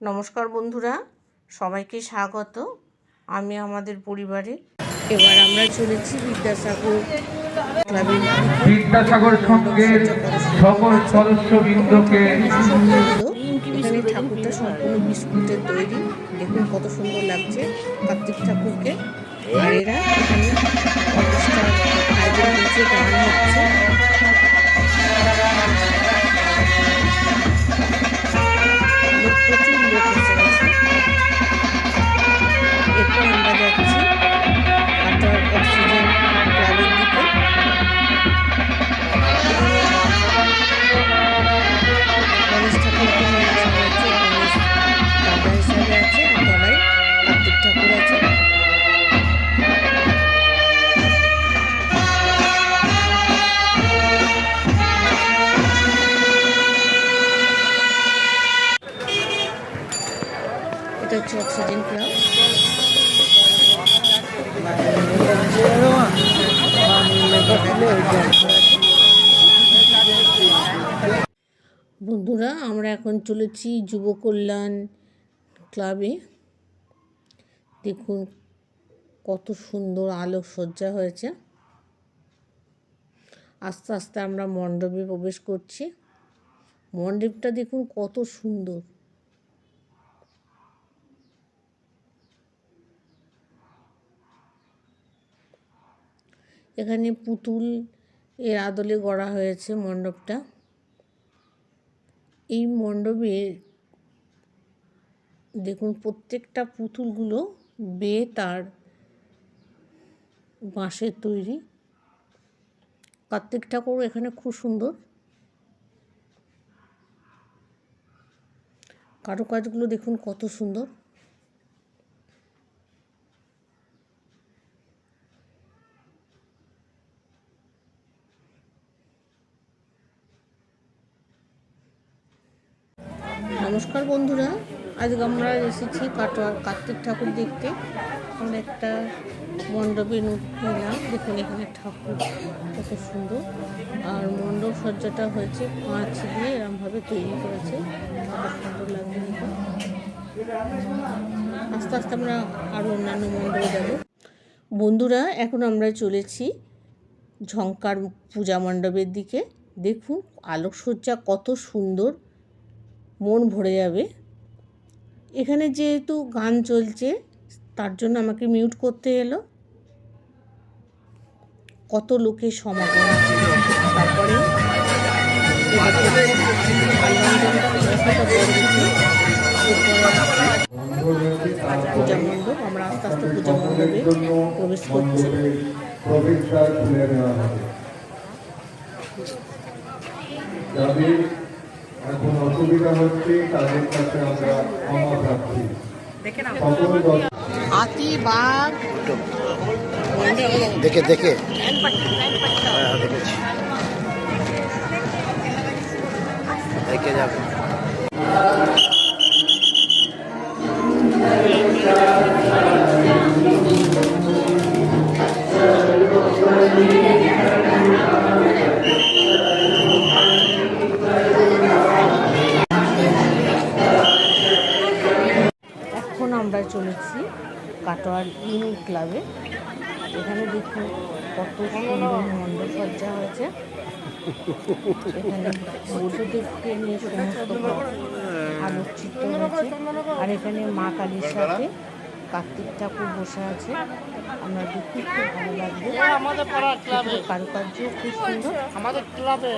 নমস্কার বন্ধুরা সবাইকে স্বাগত। আমি আমাদের পরিবারে। এবার আমরা চলেছি বিদ্যাসাগর বিদ্যাসাগর সংঘের সকল সদস্যবৃন্দকে এখানে ঠাকুরটা সম্পূর্ণ বিস্কুটের তৈরি। দেখুন কত সুন্দর লাগছে কার্তিক ঠাকুরকে। আর এরা এখানে অর্কেস্ট্রার আয়োজন হচ্ছে গান হচ্ছে। ক্লাব বন্ধুরা, আমরা এখন চলেছি যুব কল্যাণ ক্লাবে। দেখুন কত সুন্দর আলোকসজ্জা হয়েছে। আস্তে আস্তে আমরা মণ্ডপে প্রবেশ করছি। মণ্ডপটা দেখুন কত সুন্দর। এখানে পুতুল এর আদলে গড়া হয়েছে মণ্ডপটা। এই মণ্ডপে দেখুন প্রত্যেকটা পুতুলগুলো বেত আর বাঁশের তৈরি। কার্তিক ঠাকুর এখানে খুব সুন্দর। কারুকাজগুলো দেখুন কত সুন্দর। নমস্কার বন্ধুরা, আজকে আমরা এসেছি কাটোয়ার কার্তিক ঠাকুর দেখতে। আমরা একটা মণ্ডপে নিলাম, দেখুন এখানে ঠাকুর কত সুন্দর। আর মণ্ডপ সজ্জাটা হয়েছে কাঁচ দিয়ে এরমভাবে তৈরি করেছে। সুন্দর দেখুন। আস্তে আস্তে আমরা আরও অন্যান্য মণ্ডপে যাব। বন্ধুরা, এখন আমরা চলেছি ঝঙ্কার পূজা মণ্ডপের দিকে। দেখুন, আলোকসজ্জা কত সুন্দর। মন ভরে যাবে। এখানে যেহেতু গান চলছে, তার জন্য আমাকে মিউট করতে এলো। কত লোকের সমাগম। তারপরে পূজা মণ্ডপ, আমরা আস্তে আস্তে পূজা মণ্ডপে প্রবেশ করছি। প্রবেশদ্বার এখন অসুবিধা হচ্ছে তাদের কাছে আমরা ক্ষমা প্রার্থী। সকল হাতি বাঘ দেখে দেখে। দেখে যাবে। চলেছি কাটোয়ার ইন ক্লাবে। এখানে দেখুন কত সুন্দর মণ্ডপ সজ্জা হয়েছে। এখানে বধূদেরকে নিয়ে সমস্ত আলোকচিত্র হয়েছে। আর এখানে মা কালীর সাথে কার্তিক ঠাকুর বসে আছে। আমরা দেখি খুব ভালো লাগবে। কারুকার্য খুব সুন্দর। আমাদের ক্লাবে।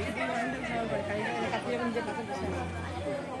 이게 완전 잘 걸려. 이제 같은 이제 같은 거.